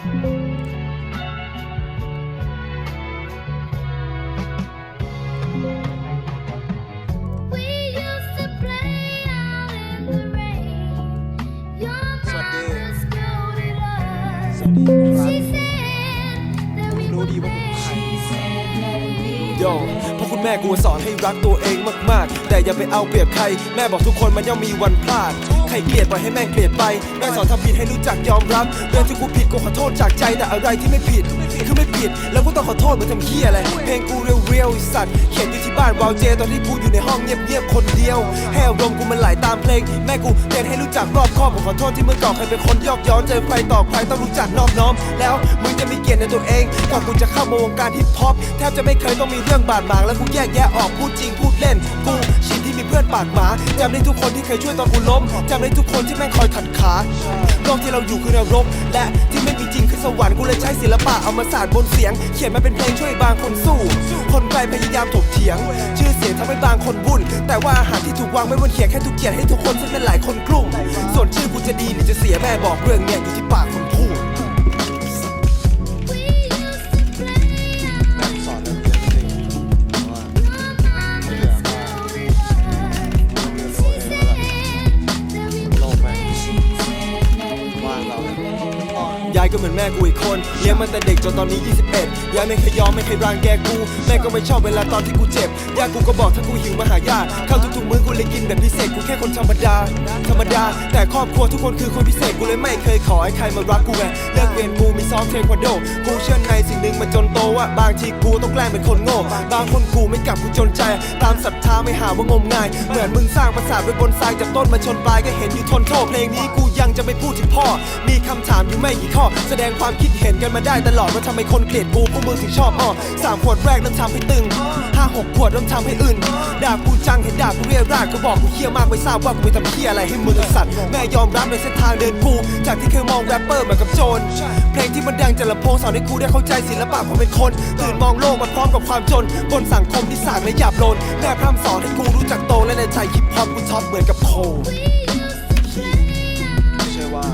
เพราะคุณแม่กูสอนให้รักตัวเองมาก ๆ แต่อย่าไปเอาเปรียบใคร แม่บอกทุกคนมันย่อมมีวันพลาด ใครเกลียดปล่อยให้แม่งเกลียดไปแม่สอนทำผิดให้รู้จักยอมรับเรื่องที่กูผิดกูขอโทษจากใจแต่อะไรที่ไม่ผิดคือไม่ผิด แล้วกูต้องขอโทษมึงทำเหี้ยอะไรเพลงกูเรียวเรียวสัตว์เขียนอยู่ที่บ้านวาวเจตอนที่กูอยู่ในห้องเงียบๆคนเดียวให้อารมณ์กูมันไหลตามเพลงแม่กูเตือนให้รู้จักรอบคอบผมขอโทษที่เมื่อก่อนเคยเป็นคนยอกย้อนเจอใครต่อใครต้องรู้จักนอบน้อม แล้วมึงจะมีเกียรติในตัวเองก่อนกูจะเข้ามาวงการฮิปฮอปแทบจะไม่เคยต้องมีเรื่องบาดหมางแล้วกูแยกแยะออกพูดจริงพูดเล่นกูชินที่มีเพื่อน ปากหมาจำได้ทุกคนที่เคยช่วยตอนกูล้มจำได้ทุกคนที่แม่งคอยขัดขาโลกที่เราอยู่คือแนวรกและที่ไม่มีจริงคือสวรรค์กูเลยใช้ศิลปะเอามาสาดบนเสียง เขียนมาเป็นเพลงช่วยบางคนสู้ คนไกลพยายามถกเถียง ชื่อเสียงทำให้บางคนวุ่น แต่ว่าอาหารที่ถูกวางไว้บนเขียงแค่ถูกเกียรติให้ทุกคนซึ่งเป็นหลายคนกลุ่มส่วนชื่อกูจะดีหรือจะเสียแม่บอกเรื่องเนี่ยอยู่ที่ ยายก็เหมือนแม่กูอีกคนเลี้ยงมาแต่เด็กจนตอนนี้ 21 ยายไม่เคยยอมไม่เคยรังแกกู แม่ก็ไม่ชอบเวลาตอนที่กูเจ็บยายกูก็บอกถ้ากูหิวมาหายาข้าวทุกๆมื้อกูเลยกินแบบพิเศษกูแค่คนธรรมดา ธรรมดา แต่ครอบครัวทุกคนคือคนพิเศษกูเลยไม่เคยขอให้ใครมารักกูไงเลิกเรียนกูมีซ้อมเทควันโดกูเชื่อในสิ่งหนึ่งมาจน ว่าบางทีกูต้องแกล้งเป็นคนโง่ บางคนกูไม่กลับกูจนใจ ตามศรัทธาไม่หาว่างมงาย เหมือนมึงสร้างปราสาทไว้บนทรายจากต้นมาชนปลายก็เห็นอยู่ทนโทษเพลงนี้กูยังจะไม่พูดถึงพ่อ มีคำถามอยู่ไม่กี่ข้อ แสดงความคิดเห็นกันมาได้ตลอดว่าทำไมคนเกลียดกูพวกมึงถึงชอบอ้อสามขวดแรกเริ่มทำให้ตึงห้าหกขวดเริ่มทำให้อื่นด่ากูจังเห็นด่ากูเรียราดก็บอกกูเฮี้ยมากไม่ทราบว่ากูไปทำเฮี้ยอะไรให้มึงสัตว์แม่ยอมรับในเส้นทางเดินกูจากที่เคยมองแรปเปอร์เหมือนกับโจรเพลงที่มันดังจากลำโพงสอนให้กูได้เข้าใจศิลปะความเป็นคนตื่นมองโลกมาพร้อมกับความจน บนสังคมที่สร้างและหยาบโลนแม่พร่ำสอนให้กูรู้จักโตและในใจคิดพร้อมกูชอบเหมือนกับโคไม่ใช่ว่า